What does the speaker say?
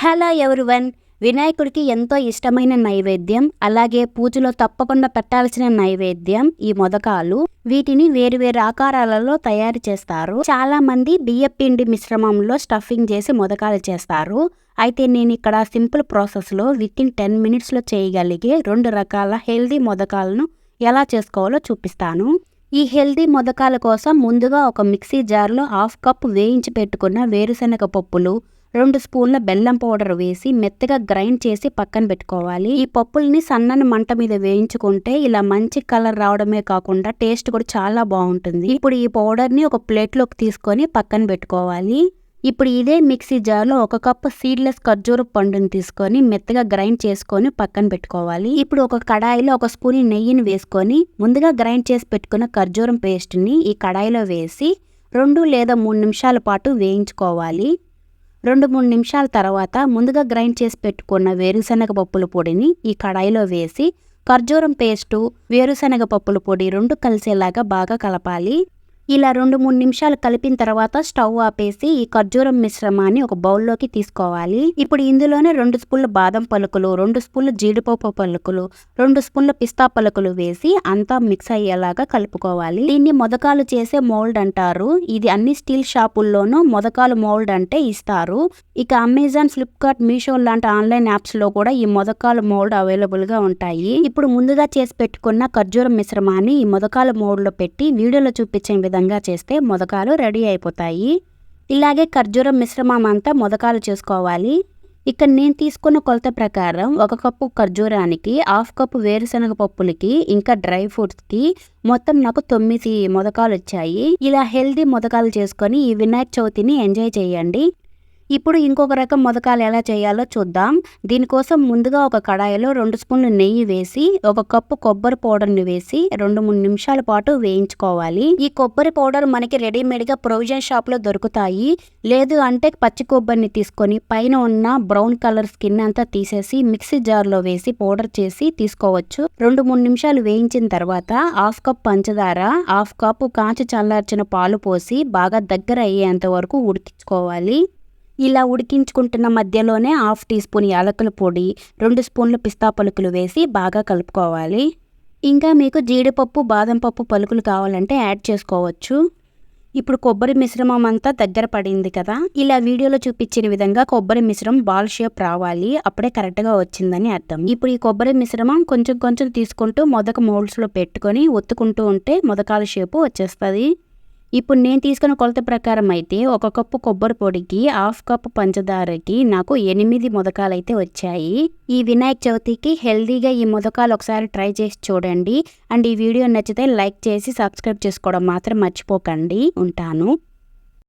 Hello everyone. వినాయకుడికి ఎంతో ఇష్టమైన నైవేద్యం అలాగే పూజలో తప్పకుండా పెట్టాల్సిన నైవేద్యం ఈ మొదకాలు వీటిని వేరువేరు ఆకారాలలో తయారు చేస్తారు. చాలా మంది బియ్యపిండి మిశ్రమంలో స్టఫింగ్ చేసి మొదకాలు చేస్తారు. అయితే నేను ఇక్కడ సింపుల్ ప్రాసెస్లో విత్ ఇన్ టెన్ మినిట్స్లో చేయగలిగే రెండు రకాల హెల్దీ మొదకాలను ఎలా చేసుకోవాలో చూపిస్తాను. ఈ హెల్దీ మొదకాల కోసం ముందుగా ఒక మిక్సీ జార్లో హాఫ్ కప్ వేయించి పెట్టుకున్న వేరుశనగ పప్పులు రెండు స్పూన్ల బెల్లం పౌడర్ వేసి మెత్తగా గ్రైండ్ చేసి పక్కన పెట్టుకోవాలి. ఈ పప్పుల్ని సన్నని మంట మీద వేయించుకుంటే ఇలా మంచి కలర్ రావడమే కాకుండా టేస్ట్ కూడా చాలా బాగుంటుంది. ఇప్పుడు ఈ పౌడర్ని ఒక ప్లేట్లోకి తీసుకొని పక్కన పెట్టుకోవాలి. ఇప్పుడు ఇదే మిక్సీ జార్లో ఒక కప్పు సీడ్లెస్ ఖర్జూర పండుని తీసుకొని మెత్తగా గ్రైండ్ చేసుకొని పక్కన పెట్టుకోవాలి. ఇప్పుడు ఒక కడాయిలో ఒక స్పూన్ నెయ్యిని వేసుకొని ముందుగా గ్రైండ్ చేసి పెట్టుకున్న ఖర్జూరం పేస్ట్ని ఈ కడాయిలో వేసి రెండు లేదా మూడు నిమిషాల పాటు వేయించుకోవాలి. రెండు మూడు నిమిషాల తర్వాత ముందుగా గ్రైండ్ చేసి పెట్టుకున్న వేరుశనగ పప్పుల పొడిని ఈ కడాయిలో వేసి ఖర్జూరం పేస్టు వేరుశనగ పప్పుల పొడి రెండు కలిసేలాగా బాగా కలపాలి. ఇలా రెండు మూడు నిమిషాలు కలిపిన తర్వాత స్టవ్ ఆపేసి ఈ ఖర్జూరం మిశ్రమాన్ని ఒక బౌల్లోకి తీసుకోవాలి. ఇప్పుడు ఇందులోనే రెండు స్పూన్ల బాదం పలుకులు రెండు స్పూన్ల జీడిపప్పు పలుకులు రెండు స్పూన్ల పిస్తా పలుకులు వేసి అంతా మిక్స్ అయ్యేలాగా కలుపుకోవాలి. దీన్ని మొదకాలు చేసే మోల్డ్ అంటారు. ఇది అన్ని స్టీల్ షాపుల్లోనూ మొదకాలు మోల్డ్ అంటే ఇస్తారు. ఇక అమెజాన్ ఫ్లిప్కార్ట్ మీషో లాంటి ఆన్లైన్ యాప్స్లో కూడా ఈ మొదకాలు మోల్డ్ అవైలబుల్గా ఉంటాయి. ఇప్పుడు ముందుగా చేసి పెట్టుకున్న ఖర్జూరం మిశ్రమాన్ని ఈ మొదకాల మోల్డ్లో పెట్టి వీడియోలో చూపించే విధంగా చేస్తే మొదకాలు రెడీ అయిపోతాయి. ఇలాగే ఖర్జూరం మిశ్రమం అంతా మొదకాలు చేసుకోవాలి. ఇక్కడ నేను తీసుకున్న కొలత ప్రకారం ఒక కప్పు ఖర్జూరానికి హాఫ్ కప్పు వేరుశనగ పప్పులకి ఇంకా డ్రై ఫ్రూట్స్కి మొత్తం నాకు తొమ్మిది మొదకాలు వచ్చాయి. ఇలా హెల్దీ మొదకాలు చేసుకొని ఈ వినాయక చవితిని ఎంజాయ్ చేయండి. ఇప్పుడు ఇంకొక రకం మొదకాలు ఎలా చేయాలో చూద్దాం. దీనికోసం ముందుగా ఒక కడాయిలో రెండు స్పూన్లు నెయ్యి వేసి ఒక కప్పు కొబ్బరి పౌడర్ని వేసి రెండు మూడు నిమిషాల పాటు వేయించుకోవాలి. ఈ కొబ్బరి పౌడర్ మనకి రెడీమేడ్గా ప్రొవిజన్ షాప్లో దొరుకుతాయి. లేదు అంటే పచ్చి కొబ్బరిని తీసుకొని పైన ఉన్న బ్రౌన్ కలర్ స్కిన్ అంతా తీసేసి మిక్సీ జార్లో వేసి పౌడర్ చేసి తీసుకోవచ్చు. రెండు మూడు నిమిషాలు వేయించిన తర్వాత హాఫ్ కప్ పంచదార హాఫ్ కప్ కాంచి చల్లార్చిన పాలు పోసి బాగా దగ్గర అయ్యేంత వరకు ఉడికించుకోవాలి. ఇలా ఉడికించుకుంటున్న మధ్యలోనే హాఫ్ టీ స్పూన్ యాలకుల పొడి రెండు స్పూన్లు పిస్తా పలుకులు వేసి బాగా కలుపుకోవాలి. ఇంకా మీకు జీడిపప్పు బాదం పప్పు పలుకులు కావాలంటే యాడ్ చేసుకోవచ్చు. ఇప్పుడు కొబ్బరి మిశ్రమం అంతా దగ్గర పడింది కదా ఇలా వీడియోలో చూపించిన విధంగా కొబ్బరి మిశ్రమం బాల్ షేప్ రావాలి అప్పుడే కరెక్ట్గా వచ్చిందని అర్థం. ఇప్పుడు ఈ కొబ్బరి మిశ్రమం కొంచెం కొంచెం తీసుకుంటూ మొదక మోల్డ్స్లో పెట్టుకొని ఒత్తుకుంటూ ఉంటే మొదకాల షేపు వచ్చేస్తుంది. ఇప్పుడు నేను తీసుకున్న కొలత ప్రకారం అయితే ఒక కప్పు కొబ్బరి పొడికి హాఫ్ కప్పు పంచదారకి నాకు ఎనిమిది మొదకాలు అయితే వచ్చాయి. ఈ వినాయక చవితికి హెల్దీగా ఈ మొదకాలు ఒకసారి ట్రై చేసి చూడండి. అండ్ ఈ వీడియో నచ్చితే లైక్ చేసి సబ్స్క్రైబ్ చేసుకోవడం మాత్రం మర్చిపోకండి. ఉంటాను.